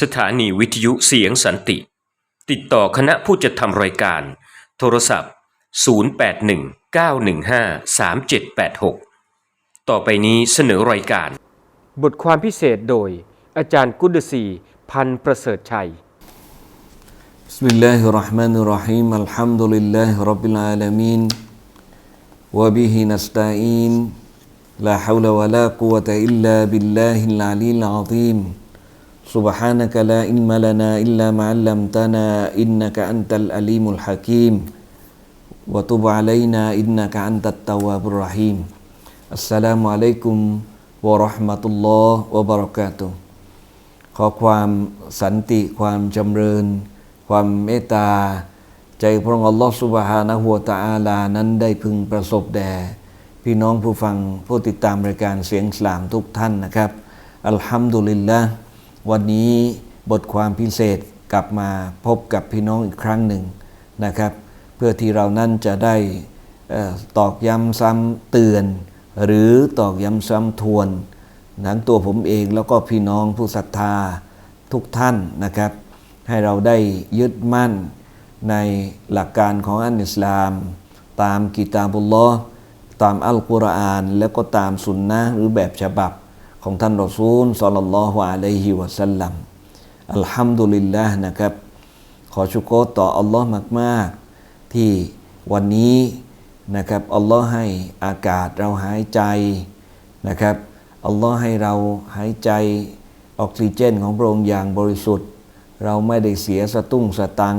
สถานีวิทยุเสียงสันติ ติดต่อคณะผู้จัดทำรายการ โทรศัพท์ 0819153786 ต่อไปนี้เสนอรายการ บทความพิเศษโดย อาจารย์กุดศีพันประเสริฐชัย بسم الله الرحمن الرحيم الحمد لله رب العالمين وبه نستعين لا حول ولا قوة إلا بالله العلي العظيم سبحانك لا علم لنا إلا ما علمتنا إنك أنت الأليم الحكيم وتب علينا إنك أنت التواب الرحيم السلام عليكم ورحمة الله وبركاته ขอความสันติความจำเริญ ความเมตตา ใจพระองค์อัลลอฮฺสุบฮานะฮูวะตะอาลานั้นได้พึงประสบแด่ พี่น้องผู้ฟังผู้ติดตามรายการเสียงอิสลามทุกท่านนะครับ อัลฮัมดุลิลละ วันนี้บทความพิเศษกลับมาพบกับพี่น้องอีกครั้งหนึ่งนะครับ เพื่อที่เรานั้นจะได้ตอกย้ำซ้ำเตือน หรือตอกย้ำซ้ำทวนทั้งตัวผมเองแล้วก็พี่น้องผู้ศรัทธาทุกท่านนะครับ ให้เราได้ยึดมั่นในหลักการของอันอิสลาม ตามกิตาบุลลอฮ์ตามอัลกุรอาน แล้วก็ตามสุนนะหรือแบบฉบับ ของท่านรอซูลสลลัลลอฮุอะลัยฮิวะสัลลัมอัลฮัมดุลิลลาห์นะครับ ขอชุกรต่ออัลลอฮ์มาก ๆ ที่วันนี้นะครับอัลลอฮ์ให้อากาศเราหายใจนะครับอัลลอฮ์ให้เราหายใจออกซิเจนของพระองค์อย่างบริสุทธิ์ เราไม่ได้เสียสตุ้งสตัง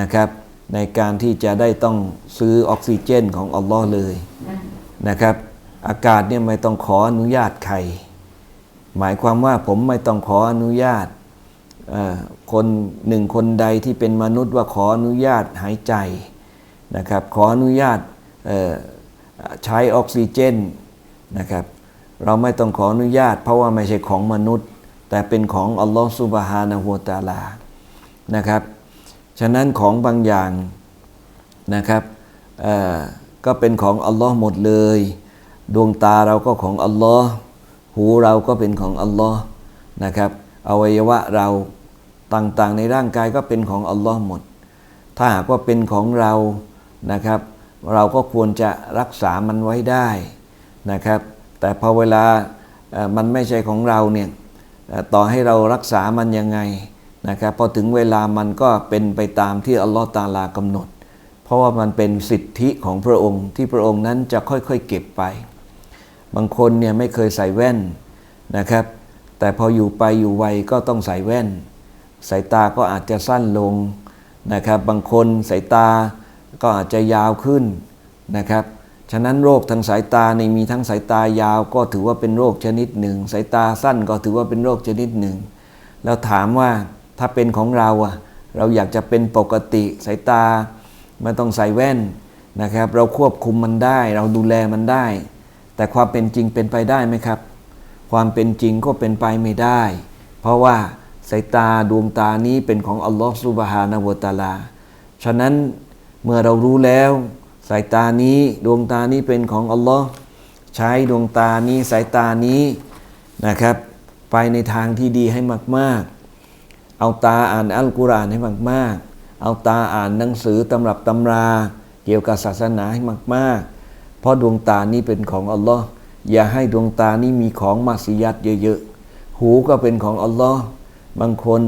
นะครับ ในการที่จะได้ต้องซื้อออกซิเจนของอัลลอฮ์เลยนะครับ อากาศเนี่ยไม่ต้องขออนุญาตใคร หมายความว่าผมไม่ต้องขออนุญาตคนหนึ่งคนใดที่เป็นมนุษย์ว่าขออนุญาตหายใจนะครับ ขออนุญาตใช้ออกซิเจนนะครับ เราไม่ต้องขออนุญาต เพราะว่าไม่ใช่ของมนุษย์ แต่เป็นของอัลลอฮฺสุบฮานะฮูตาลานะครับ ฉะนั้นของบางอย่างนะครับก็เป็นของอัลลอฮ์หมดเลย ดวงตาเราก็ของอัลลอฮ์หูเราก็เป็นของอัลลอฮ์นะครับอวัยวะเราต่างๆ ในร่างกายก็เป็นของอัลลอฮ์หมด ถ้าหากว่าเป็นของเรานะครับ เราก็ควรจะรักษามันไว้ได้นะครับ แต่พอเวลามันไม่ใช่ของเราเนี่ยต่อให้เรารักษามันยังไงนะครับพอถึงเวลามันก็เป็นไปตามที่อัลลอฮ์ตาลากำหนด เพราะว่ามันเป็นสิทธิของพระองค์ที่พระองค์นั้นจะค่อยๆเก็บไป บางคนเนี่ยไม่เคยใส่แว่นนะครับ แต่พออยู่ไปอยู่ไวก็ต้องใส่แว่น สายตาก็อาจจะสั้นลงนะครับ บางคนสายตาก็อาจจะยาวขึ้นนะครับ ฉะนั้นโรคทางสายตาในมีทั้งสายตายาวก็ถือว่าเป็นโรคชนิดหนึ่ง สายตาสั้นก็ถือว่าเป็นโรคชนิดหนึ่ง แล้วถามว่าถ้าเป็นของเราอะเราอยากจะเป็นปกติสายตาไม่ต้องใส่แว่นนะครับ เราควบคุมมันได้ เราดูแลมันได้ แต่ความเป็นจริงเป็นไปได้ไหมครับ ความเป็นจริงก็เป็นไปไม่ได้ เพราะว่าสายตาดวงตานี้เป็นของอัลลอฮฺสุบฮานะฮูวะตาลา ฉะนั้นเมื่อเรารู้แล้ว สายตานี้ดวงตานี้เป็นของอัลลอฮ์ใช้ดวงตานี้สายตานี้นะครับ ไปในทางที่ดีให้มาก ๆ เอาตาอ่านอัลกุรอานให้มาก ๆ เอาตาอ่านหนังสือตำรับตำรา เกี่ยวกับศาสนาให้มาก ๆ เพราะดวงตานี้เป็นของอัลลอฮ์อย่าให้ดวงตานี้มีของมาสยัดเยอะๆ หูก็เป็นของอัลลอฮ์บางคน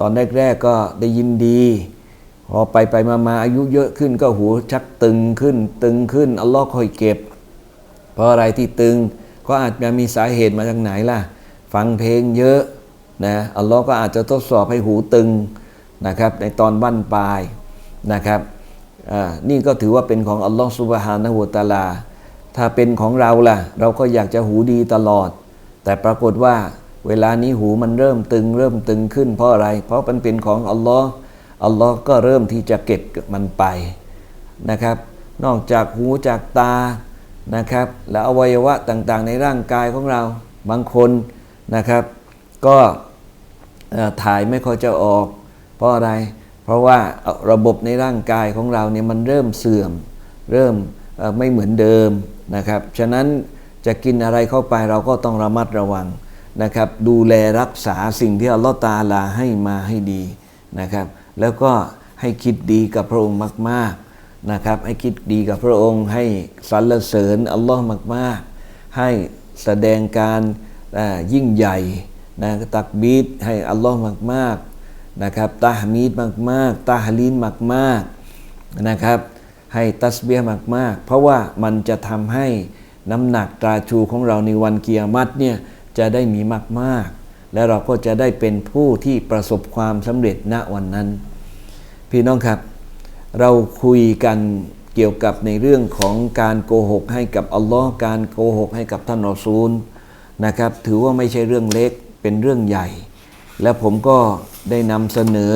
ตอนแรกๆก็ได้ยินดี พอไปไปมามาอายุเยอะขึ้นก็หูชักตึงขึ้น ตึงขึ้นอัลลอฮ์ค่อยเก็บ เพราะอะไรที่ตึงก็อาจจะมีสาเหตุมาจากไหนล่ะ ฟังเพลงเยอะนะอัลลอฮ์ก็อาจจะทดสอบให้หูตึงนะครับ ในตอนบั้นปลายนะครับ นี่ก็ถือว่าเป็นของอัลลอฮ์สุบฮานะฮูตาลา ถ้าเป็นของเราล่ะ เราก็อยากจะหูดีตลอด แต่ปรากฏว่าเวลานี้หูมันเริ่มตึง เริ่มตึงขึ้นเพราะอะไร เพราะมันเป็นของอัลลอฮ์อัลลอฮ์ก็เริ่มที่จะเก็บมันไปนะครับ นอกจากหูจากตานะครับ และอวัยวะต่างๆ ในร่างกายของเราบางคนนะครับ ก็ถ่ายไม่ค่อยจะออก เพราะอะไรเพราะว่าระบบในร่างกายของเราเนี่ยมันเริ่มเสื่อม เริ่มไม่เหมือนเดิมนะครับ ฉะนั้นจะกินอะไรเข้าไปเราก็ต้องระมัดระวังนะครับ ดูแลรักษาสิ่งที่อัลลอฮ์ตาลาให้มาให้ดีนะครับ แล้วก็ให้คิดดีกับพระองค์มากๆนะครับ ให้คิดดีกับพระองค์ ให้สรรเสริญอัลลอฮ์มาก ๆ ให้แสดงการยิ่งใหญ่นะตักบีดให้อัลลอฮ์มาก ๆ นะครับตาฮมีดมากๆตาฮลีนมากๆนะครับ ให้ตัสเบียมากๆ เพราะว่ามันจะทำให้น้ำหนักตราชูของเราในวันเกียรมัตเนี่ยจะได้มีมากๆ และเราก็จะได้เป็นผู้ที่ประสบความสำเร็จณวันนั้น พี่น้องครับ เราคุยกันเกี่ยวกับในเรื่องของการโกหกให้กับอัลลอฮ์การโกหกให้กับท่านรอซูลนะครับ ถือว่าไม่ใช่เรื่องเล็กเป็นเรื่องใหญ่ และผมก็ได้นำเสนอ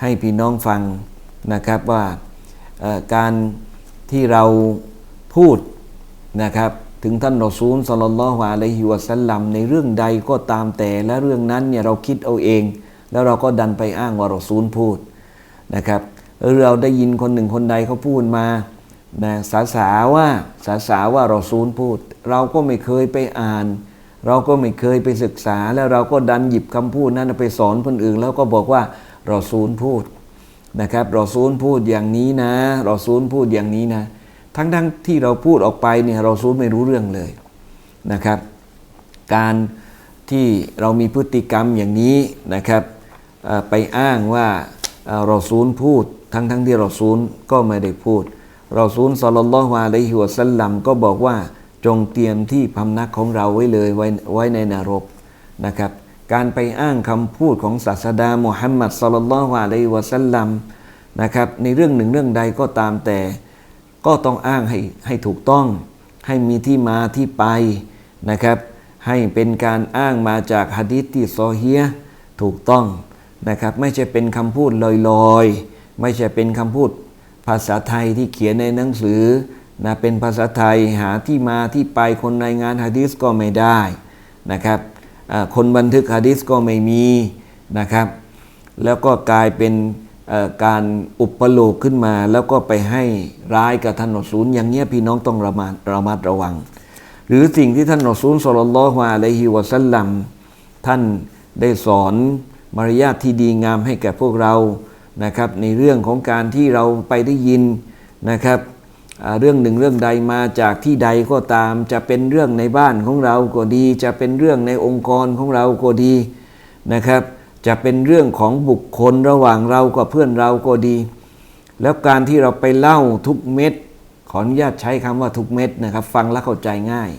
ให้พี่น้องฟังนะครับว่าการที่เราพูดนะครับถึงท่านรอซูลสลลัลอฮุอะลัยฮิวะสัลลัมในเรื่องใดก็ตามแต่และเรื่องนั้นเนี่ยเราคิดเอาเอง แล้วเราก็ดันไปอ้างว่ารอซูลพูดนะครับเราได้ยินคนหนึ่งคนใดเขาพูดมานะสาสาว่าสาสาว่ารอซูลพูด เราก็ไม่เคยไปอ่าน เราก็ไม่เคยไปศึกษาแล้วเราก็ดันหยิบคำพูดนั้นไปสอนคนอื่น แล้วก็บอกว่าเรอซูลพูดนะครับเรอซูลพูดอย่างนี้นะ เรอซูลพูดอย่างนี้นะ ทั้งทั้งๆที่เราพูดออกไปเนี่ยเรอซูลไม่รู้เรื่องเลยนะครับ การที่เรามีพฤติกรรมอย่างนี้นะครับไปอ้างว่าเรอซูลพูด ทั้งทั้งๆที่เรอซูลก็ไม่ได้พูด เรอซูลสลลัลลอฮุอะลัยฮิวะสัลลัมก็บอกว่า จงเตรียมที่พำนักของเราไว้เลยไว้ไว้ในนรกนะครับ การไปอ้างคำพูดของศาสดามุฮัมมัดสลลัลฮุอะลัยวะสัลลัมนะครับในเรื่องหนึ่งเรื่องใดก็ตามแต่ ก็ต้องอ้างให้ให้ถูกต้อง ให้มีที่มาที่ไปนะครับ ให้เป็นการอ้างมาจากฮะดิษที่ซอเฮียถูกต้องนะครับ ไม่ใช่เป็นคำพูดลอยๆ ไม่ใช่เป็นคำพูดภาษาไทยที่เขียนในหนังสือ นะเป็นภาษาไทยหาที่มาที่ไปคนรายงานฮะดิษก็ไม่ได้นะครับคนบันทึกฮะดิษก็ไม่มีนะครับ แล้วก็กลายเป็นการอุปโลกขึ้นมา แล้วก็ไปให้ร้ายกับท่านรอซูลอย่างเงี้ยพี่น้องต้องระมัดระมัดระวัง หรือสิ่งที่ท่านรอซูลสลลัลลอฮุอะลัยฮิวะสัลลัมท่านได้สอนมารยาทที่ดีงามให้แก่พวกเรานะครับ ในเรื่องของการที่เราไปได้ยินนะครับ เรื่องหนึ่งเรื่องใดมาจากที่ใดก็ตาม จะเป็นเรื่องในบ้านของเราก็ดี จะเป็นเรื่องในองค์กรของเราก็ดีนะครับ จะเป็นเรื่องของบุคคลระหว่างเรากับเพื่อนเราก็ดี แล้วการที่เราไปเล่าทุกเม็ด ขออนุญาตใช้คำว่าทุกเม็ดนะครับ ฟังแล้วเข้าใจง่าย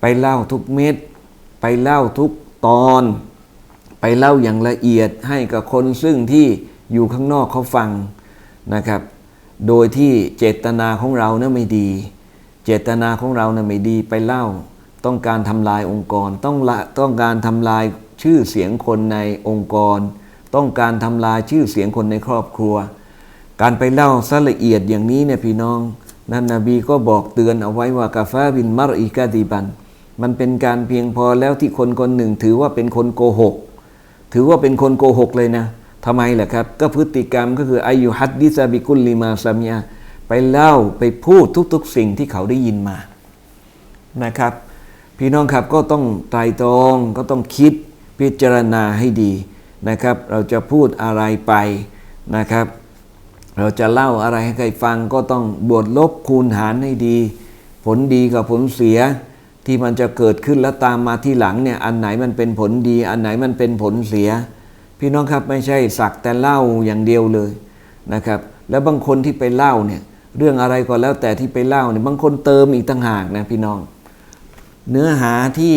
ไปเล่าทุกเม็ด ไปเล่าทุกตอน ไปเล่าอย่างละเอียดให้กับคนซึ่งที่อยู่ข้างนอกเขาฟังนะครับ โดยที่เจตนาของเราเนะไม่ดี เจตนาของเราเนะไม่ดีไปเล่า ต้องการทำลายองค์กร ต้องละต้องการทำลายชื่อเสียงคนในองค์กร ต้องการทำลายชื่อเสียงคนในครอบครัว การไปเล่าซะละเอียดอย่างนี้เนี่ยพี่น้องนั่นนบีก็บอกเตือนเอาไว้ว่ากาฟาบินมารอีกาดีบัน มันเป็นการเพียงพอแล้วที่คนคนหนึ่งถือว่าเป็นคนโกหก ถือว่าเป็นคนโกหกเลยนะ ทำไมล่ะครับ ก็พฤติกรรมก็คืออายุฮัดดิซาบิกุลลิมาซามียาไปเล่าไปพูดทุกๆ สิ่งที่เขาได้ยินมานะครับ พี่น้องครับก็ต้องไตรตรองก็ต้องคิดพิจารณาให้ดีนะครับ เราจะพูดอะไรไปนะครับ เราจะเล่าอะไรให้ใครฟังก็ต้องบวกลบคูณหารให้ดี ผลดีกับผลเสียที่มันจะเกิดขึ้นแล้วตามมาที่หลังเนี่ยอันไหนมันเป็นผลดี อันไหนมันเป็นผลเสีย พี่น้องครับไม่ใช่สักแต่เล่าอย่างเดียวเลยนะครับ แล้วบางคนที่ไปเล่าเนี่ยเรื่องอะไรก็แล้วแต่ที่ไปเล่าเนี่ยบางคนเติมอีกต่างหากนะพี่น้อง เนื้อหาที่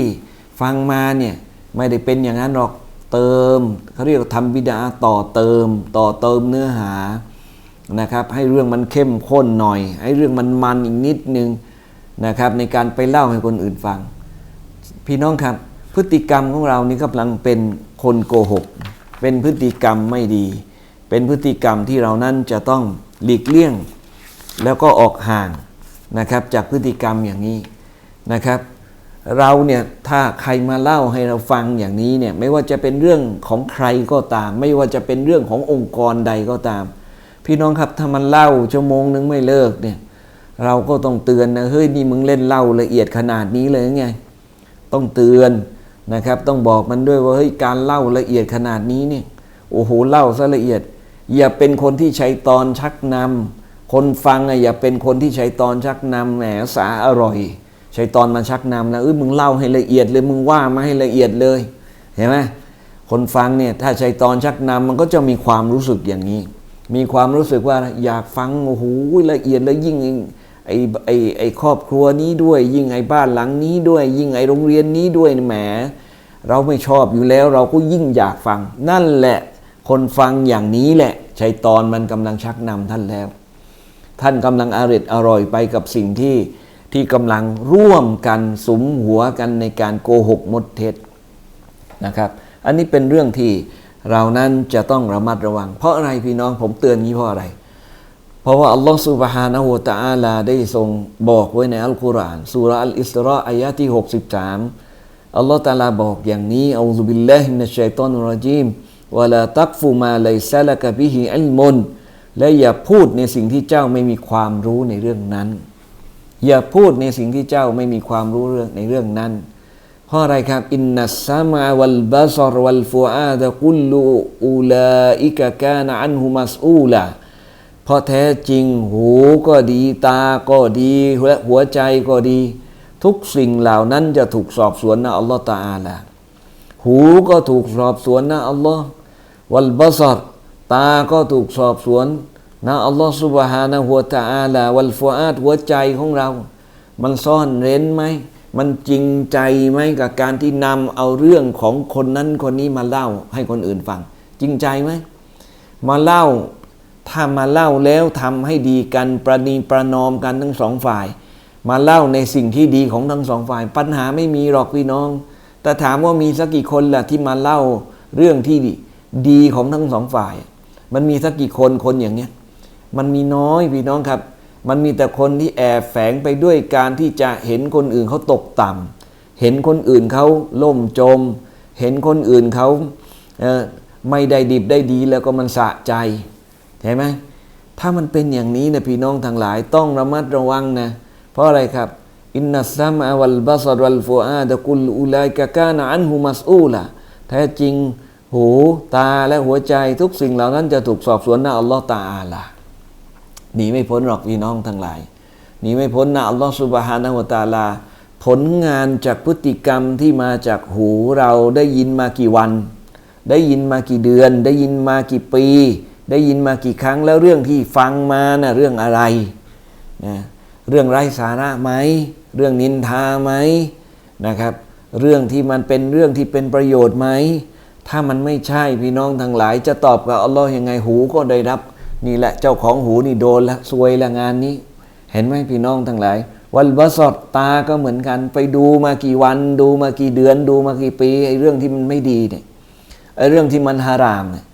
ฟังมาเนี่ยไม่ได้เป็นอย่างนั้นหรอกเติมเขาเรียกว่าทำวิดาต่อเติม ต่อเติมเนื้อหานะครับ ให้เรื่องมันเข้มข้นหน่อย ให้เรื่องมันมันอีกนิดนึงนะครับ ในการไปเล่าให้คนอื่นฟัง พี่น้องครับ พฤติกรรมของเรานี่กำลังเป็นคนโกหก เป็นพฤติกรรมไม่ดี เป็นพฤติกรรมที่เรานั้นจะต้องหลีกเลี่ยง แล้วก็ออกห่างนะครับจากพฤติกรรมอย่างนี้นะครับ เราเนี่ยถ้าใครมาเล่าให้เราฟังอย่างนี้เนี่ยไม่ว่าจะเป็นเรื่องของใครก็ตาม ไม่ว่าจะเป็นเรื่องขององค์กรใดก็ตาม พี่น้องครับถ้ามันเล่าชั่วโมงนึงไม่เลิกเนี่ยเราก็ต้องเตือนนะเฮ้ยนี่มึงเล่นเล่าละเอียดขนาดนี้เลยไงต้องเตือน นะครับ ต้องบอกมันด้วยว่าเฮ้ยการเล่าละเอียดขนาดนี้เนี่ยโอ้โหเล่าซะละเอียด อย่าเป็นคนที่ใช้ตอนชักนำคนฟังอะอย่าเป็นคนที่ใช้ตอนชักนำแหมสาอร่อยใช้ตอนมาชักนำนะเอ้ยมึงเล่าให้ละเอียดเลยมึงว่ามาให้ละเอียดเลยเห็นไหมคนฟังเนี่ยถ้าใช้ตอนชักนำมันก็จะมีความรู้สึกอย่างนี้ มีความรู้สึกว่าอยากฟังโอ้โหละเอียดแล้วยิ่ง ไอ้ไอ้ไอ้ครอบครัวนี้ด้วย ยิ่งไอ้บ้านหลังนี้ด้วย ยิ่งไอ้โรงเรียนนี้ด้วยแหม เราไม่ชอบอยู่แล้วเราก็ยิ่งอยากฟัง นั่นแหละ คนฟังอย่างนี้แหละชัยตอนมันกำลังชักนำท่านแล้ว ท่านกำลังอร่อยอร่อยไปกับสิ่งที่ที่กำลังร่วมกันสมหัวกันในการโกหกมดเท็จนะครับ อันนี้เป็นเรื่องที่เรานั้นจะต้องระมัดระวัง เพราะอะไรพี่น้องผมเตือนนี้เพราะอะไร เพราะว่าอัลลอฮฺสุบฮานะฮูวะตะอาลาได้ทรงบอกไว้ในอัลกุรอานสุราอัลอิสราอายะที่ 63 อัลลอฮฺตะอาลาบอกอย่างนี้อูซุบิลลาฮิมินัชชัยฏอนรจีมวะลาตักฟุมาไลซะลกะบิฮิอิลมุนและอย่าพูดในสิ่งที่เจ้าไม่มีความรู้ในเรื่องนั้น อย่าพูดในสิ่งที่เจ้าไม่มีความรู้เรื่องในเรื่องนั้นเพราะอะไรครับอินนัสซามาวัลบาซรวัลฟูอาดะกุลลูอูลาอิกะกานะอันฮุมัสอูลา ราะแท้จริงหูก็ดีตาก็ดีและหัวใจก็ดี ทุกสิ่งเหล่านั้นจะถูกสอบสวนนะอัลลอฮฺตาอาลาหูก็ถูกสอบสวนนะอัลลอฮ์วัลบาซรตาก็ถูกสอบสวนนะอัลลอฮ์สุบฮานะหัวตาอาลาวัลฟูอาดหัวใจของเรา มันซ่อนเร้นไหมมันจริงใจไหมกับการที่นำเอาเรื่องของคนนั้นคนนี้มาเล่าให้คนอื่นฟัง จริงใจไหมมาเล่า ถ้ามาเล่าแล้วทำให้ดีกันประนีประนอมกันทั้งสองฝ่าย มาเล่าในสิ่งที่ดีของทั้งสองฝ่าย ปัญหาไม่มีหรอกพี่น้อง แต่ถามว่ามีสักกี่คนล่ะที่มาเล่าเรื่องที่ดีของทั้งสองฝ่าย มันมีสักกี่คนคนอย่างเนี้ยมันมีน้อยพี่น้องครับ มันมีแต่คนที่แอบแฝงไปด้วยการที่จะเห็นคนอื่นเขาตกต่ำเห็นคนอื่นเขาล่มจม เห็นคนอื่นเขาเไม่ได้ดิบได้ดีแล้วก็มันสะใจ เห็นไหมถ้ามันเป็นอย่างนี้นะพี่น้องทั้งหลายต้องระมัดระวังนะ เพราะอะไรครับอินนัสซัมะวัลบัสรวัลฟูอาดะกุลอุลัยกะกานะอันฮุมัสอูละแท้จริงหูตาและหัวใจทุกสิ่งเหล่านั้นจะถูกสอบสวนนะอัลลอฮ์ตาอาลาหนีไม่พ้นหรอกพี่น้องทั้งหลายหนีไม่พ้นนะอัลลอฮฺสุบฮานะฮูวตาลา ผลงานจากพฤติกรรมที่มาจากหูเราได้ยินมากี่วัน ได้ยินมากี่เดือน ได้ยินมากี่ปี ได้ยินมากี่ครั้งแล้วเรื่องที่ฟังมานะ่ะเรื่องอะไรนะเรื่องไร้สาระไหมเรื่องนินทาไหมนะครับ เรื่องที่มันเป็นเรื่องที่เป็นประโยชน์ไหมถ้ามันไม่ใช่พี่น้องทั้งหลาย จะตอบกับอัลลอฮ์ยังไงหูก็ได้รับนี่แหละเจ้าของหูนี่โดนละซวยละงานนี้ เห็นไหมพี่น้องทั้งหลาย วันบสดตาก็เหมือนกัน ไปดูมากี่วัน ดูมากี่เดือน ดูมากี่ปีไอ้เรื่องที่มันไม่ดีเนี่ยไอ้เรื่องที่มันฮารามเนี่ย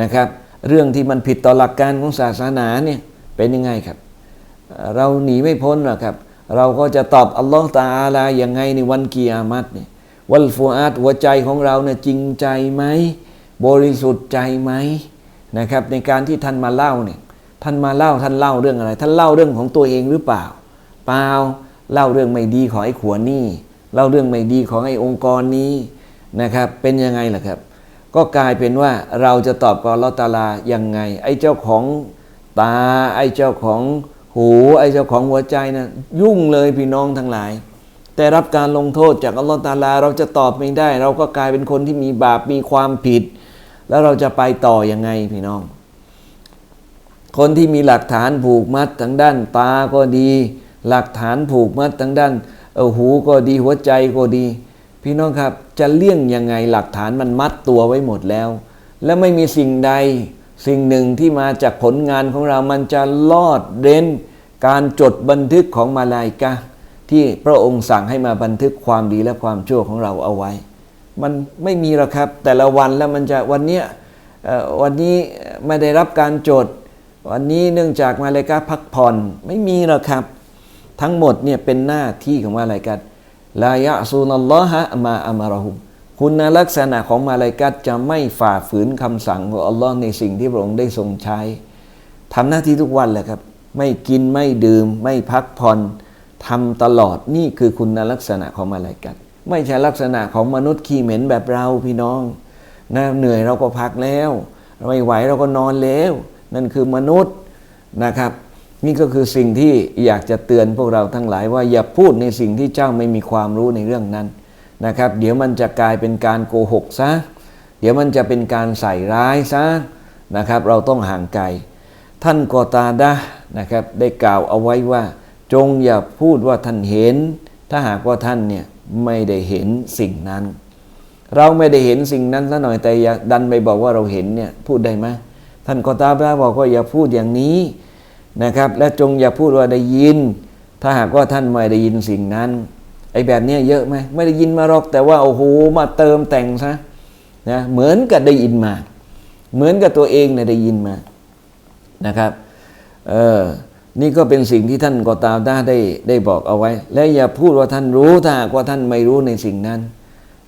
นะครับ เรื่องที่มันผิดต่อหลักการของศาสนาเนี่ยเป็นยังไงครับ เราหนีไม่พ้นหรอกครับ เราก็จะตอบอัลลอฮ์ตาอาลาอย่างไงในวันกิยามัตเนี่ยวัลฟูอาดหัวใจของเราเนี่ยจริงใจไหมบริสุทธิ์ใจไหมนะครับ ในการที่ท่านมาเล่าเนี่ยท่านมาเล่าท่านเล่าเรื่องอะไร ท่านเล่าเรื่องของตัวเองหรือเปล่า เปล่าเล่าเรื่องไม่ดีของไอ้ขวนี่เล่าเรื่องไม่ดีของไอ้องค์กรนี้นะครับ เป็นยังไงล่ะครับ ก็กลายเป็นว่าเราจะตอบกับอัลอตาลายังไง ไอ้เจ้าของตา ไอ้เจ้าของหู ไอ้เจ้าของหัวใจนะยุ่งเลยพี่น้องทั้งหลาย แต่รับการลงโทษจากอัลลอฮ์ตาลา เราจะตอบไม่ได้ เราก็กลายเป็นคนที่มีบาปมีความผิด แล้วเราจะไปต่อยังไงพี่น้อง คนที่มีหลักฐานผูกมัดทั้งด้านตาก็ดี หลักฐานผูกมัดทั้งด้านหูก็ดีหัวใจก็ดี พี่น้องครับจะเลี่ยงยังไงหลักฐานมันมัดตัวไว้หมดแล้ว และไม่มีสิ่งใดสิ่งหนึ่งที่มาจากผลงานของเรามันจะลอดเร้น การจดบันทึกของมาลายกาที่พระองค์สั่งให้มาบันทึกความดีและความชั่วของเราเอาไว้ มันไม่มีหรอกครับ แต่ละวันแล้วมันจะวันเนี้ยวันนี้ไม่ได้รับการจด วันนี้เนื่องจากมาลายกาพักผ่อนไม่มีหรอกครับ ทั้งหมดเนี่ยเป็นหน้าที่ของมาลายกัต ลายะซูนัลลอฮะมาอามาราหุมคุณลักษณะของมาลายกัตจะไม่ฝ่าฝืนคำสั่งของอัลลอฮ์ในสิ่งที่พระองค์ได้ทรงใช้ทำหน้าที่ทุกวันแหละครับ ไม่กินไม่ดื่ม ไม่พักผ่อนทำตลอดนี่คือคุณลักษณะของมาลายกัตไม่ใช่ลักษณะของมนุษย์ขี้เหม็นแบบเราพี่น้องนะเหนื่อยเราก็พักแล้ว ไม่ไหวเราก็นอนแล้ว นั่นคือมนุษย์นะครับ นี่ก็คือสิ่งที่อยากจะเตือนพวกเราทั้งหลายว่าอย่าพูดในสิ่งที่เจ้าไม่มีความรู้ในเรื่องนั้นนะครับ เดี๋ยวมันจะกลายเป็นการโกหกซะเดี๋ยวมันจะเป็นการใส่ร้ายซะนะครับ เราต้องห่างไกลท่านกอตาดะนะครับได้กล่าวเอาไว้ว่า จงอย่าพูดว่าท่านเห็น ถ้าหากว่าท่านเนี่ยไม่ได้เห็นสิ่งนั้น เราไม่ได้เห็นสิ่งนั้นซะหน่อยแต่อย่าดันไปบอกว่าเราเห็นเนี่ยพูดได้ไหมท่านกอตาดะบอกว่าอย่าพูดอย่างนี้ นะครับ และจงอย่าพูดว่าได้ยิน ถ้าหากว่าท่านไม่ได้ยินสิ่งนั้นไอ้แบบนี้เยอะไหมไม่ได้ยินมาหรอกแต่ว่าโอ้โหมาเติมแต่งซะนะเหมือนกับได้ยินมา เหมือนกับตัวเองเนี่ยได้ยินมานะครับเออนี่ก็เป็นสิ่งที่ท่านกอตาด้าได้ได้บอกเอาไว้ และอย่าพูดว่าท่านรู้ถ้าหากว่าท่านไม่รู้ในสิ่งนั้น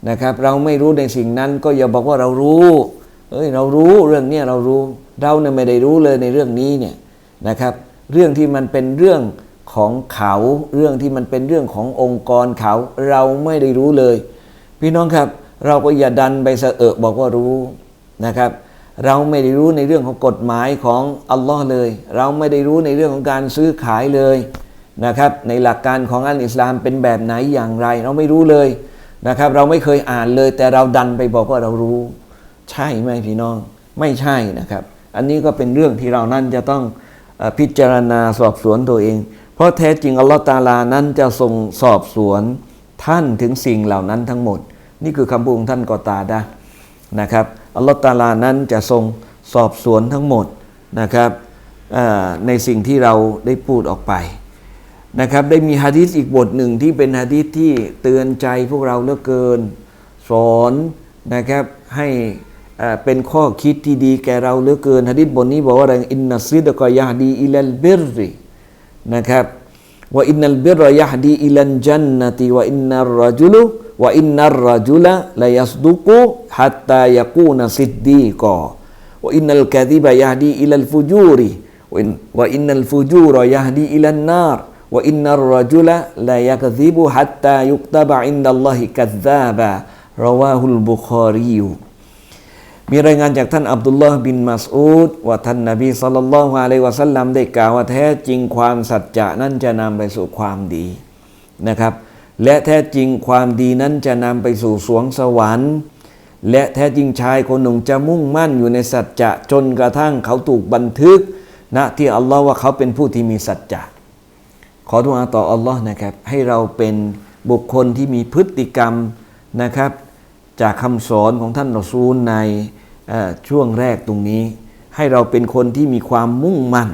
นะครับ เราไม่รู้ในสิ่งนั้นก็อย่าบอกว่าเรารู้เอ้ยเรารู้เรื่องนี้เรารู้ เราเนี่ยไม่ได้รู้เลยในเรื่องนี้เนี่ย นะครับ เรื่องที่มันเป็นเรื่องของเขา เรื่องที่มันเป็นเรื่องขององค์กรเขา เราไม่ได้รู้เลย พี่น้องครับ เราก็อย่าดันไปเสอะบอกว่ารู้นะครับ เราไม่ได้รู้ในเรื่องของกฎหมายของอัลลอฮ์เลย เราไม่ได้รู้ในเรื่องของการซื้อขายเลยนะครับ ในหลักการของอัลอิสลามเป็นแบบไหนอย่างไร เราไม่รู้เลยนะครับ เราไม่เคยอ่านเลย แต่เราดันไปบอกว่าเรารู้ ใช่ไหมพี่น้อง ไม่ใช่นะครับ อันนี้ก็เป็นเรื่องที่เรานั้นจะต้อง พิจารณาสอบสวนตัวเอง เพราะแท้จริงอัลลอฮ์ตาลานั้นจะทรงสอบสวนท่านถึงสิ่งเหล่านั้นทั้งหมด นี่คือคำพูดของท่านกอตาดะนะครับอัลลอฮ์ตาลานั้นจะทรงสอบสวนทั้งหมดนะครับในสิ่งที่เราได้พูดออกไปนะครับได้มีฮะดีษอีกบทหนึ่งที่เป็นฮะดีษที่เตือนใจพวกเราเหลือเกิน สอนนะครับให้ เอ่อเป็นข้อคิดที่ดีแก่เราเหลือเกินฮะดีษบทนี้บอกว่าอะไรอินนัสซิดกยาดีอิลัลบิรรินะครับว่าอินนัลบิรยะฮดีอิลันจันนติว่าอินนัรรจุลุว่าอินนัรรจุลลายัสดุกุฮัตตายะกูนซิดดีกอว่าอินนัลกะดิบยะฮดีอิลัลฟุจูริว่าอินนัลฟุจูรยะฮดีอิลันนารว่าอินนัรรจุลลายักซิบุฮัตตายุกตบะอินดัลลอฮิกัซซาบะราวาฮุลบุคอรีย มีรายงานจากท่านอับดุลลอฮ์บินมัสอูดว่าท่านนบีสัลลัลลอฮุอะลัยวะสัลลัมได้กล่าวว่าแท้จริงความสัจจะนั้นจะนำไปสู่ความดีนะครับ และแท้จริงความดีนั้นจะนำไปสู่สวงสวรรค์ และแท้จริงชายคนหนึ่งจะมุ่งมั่นอยู่ในสัจจะจนกระทั่งเขาถูกบันทึกณที่อัลลอฮ์ว่าเขาเป็นผู้ที่มีสัจจะขอดุอาต่ออัลลอฮ์นะครับให้เราเป็นบุคคลที่มีพฤติกรรมนะครับ จากคำสอนของท่านรอซูลใน ช่วงแรกตรงนี้ ให้เราเป็นคนที่มีความมุ่งมั่น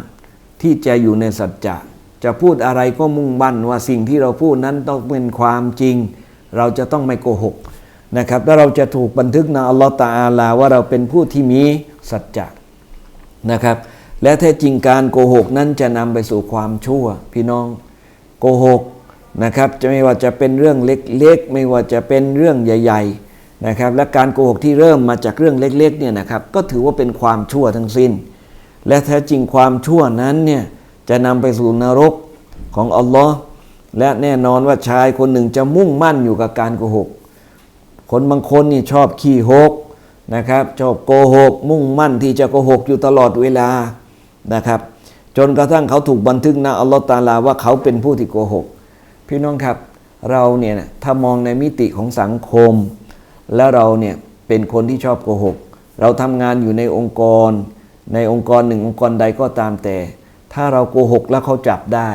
ที่จะอยู่ในสัจจะจะพูดอะไรก็มุ่งมั่นว่าสิ่งที่เราพูดนั้นต้องเป็นความจริง เราจะต้องไม่โกหกนะครับแล้วเราจะถูกบันทึกในอัลลอฮ์ตาอาลาว่าเราเป็นผู้ที่มีสัจจะนะครับ และแท้จริงการโกหกนั้นจะนำไปสู่ความชั่ว พี่น้องโกหกนะครับจะไม่ว่าจะเป็นเรื่องเล็กๆ ไม่ว่าจะเป็นเรื่องใหญ่ ๆ นะครับและการโกหกที่เริ่มมาจากเรื่องเล็กๆเนี่ยนะครับก็ถือว่าเป็นความชั่วทั้งสิ้น และแท้จริงความชั่วนั้นเนี่ยจะนำไปสู่นรกของอัลลอฮ์และแน่นอนว่าชายคนหนึ่งจะมุ่งมั่นอยู่กับการโกหก คนบางคนนี่ชอบขี้หกนะครับชอบโกหก มุ่งมั่นที่จะโกหกอยู่ตลอดเวลานะครับจนกระทั่งเขาถูกบันทึกนะอัลลอฮ์ตาลาว่าเขาเป็นผู้ที่โกหก พี่น้องครับเราเนี่ยถ้ามองในมิติของสังคม แล้วเราเนี่ยเป็นคนที่ชอบโกหก เราทำงานอยู่ในองค์กร ในองค์กรหนึ่งองค์กรใดก็ตามแต่ ถ้าเราโกหกแล้วเขาจับได้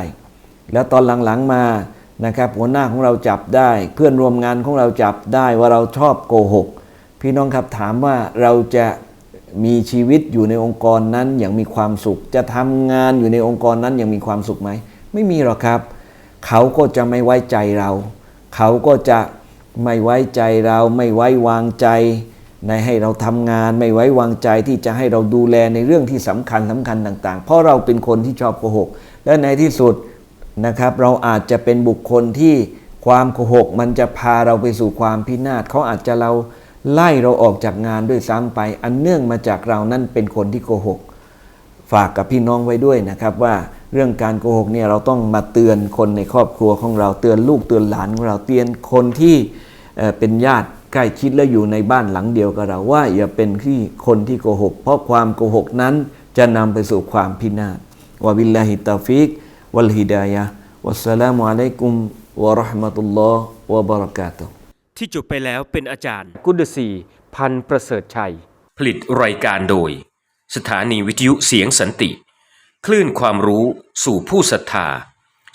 แล้วตอนหลังๆมานะครับหัวหน้าของเราจับได้ เพื่อนร่วมงานของเราจับได้ว่าเราชอบโกหก พี่น้องครับถามว่าเราจะมีชีวิตอยู่ในองค์กรนั้นอย่างมีความสุข จะทำงานอยู่ในองค์กรนั้นอย่างมีความสุขไหม ไม่มีหรอกครับ เขาก็จะไม่ไว้ใจเรา เขาก็จะ ไม่ไว้ใจเราไม่ไว้วางใจ ในให้เราทำงานไม่ไว้วางใจที่จะให้เราดูแลในเรื่องที่สำคัญสำคัญต่าง ๆ เพราะเราเป็นคนที่ชอบโกหก และในที่สุดนะครับ เราอาจจะเป็นบุคคลที่ความโกหก มันจะพาเราไปสู่ความพินาศเขาอาจจะเราไล่เราออกจากงานด้วยซ้ำไป อันเนื่องมาจากเรานั่นเป็นคนที่โกหก ฝากกับพี่น้องไว้ด้วยนะครับว่าเรื่องการโกหกเนี่ยเราต้องมาเตือนคนในครอบครัวของเราเตือนลูกเตือนหลานของเราเตือนคนที่ เอ่อเป็นญาติใกล้ชิดและอยู่ในบ้านหลังเดียวกับเราว่า อย่าเป็นที่คนที่โกหก เพราะความโกหกนั้นจะนำไปสู่ความพินาศวะบิลลาฮิตตาฟิกวัลฮิดายะวัสสลามุอะลัยกุมวะเราะห์มะตุลลอฮ์วะบะเราะกาตุฮ์ที่จบไปแล้วเป็นอาจารย์ กุดสีพันธ์ประเสริฐชัย ผลิตรายการโดย สถานีวิทยุเสียงสันติ คลื่นความรู้สู่ผู้ศรัทธา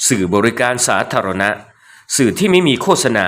สื่อบริการสาธารณะ สื่อที่ไม่มีโฆษณา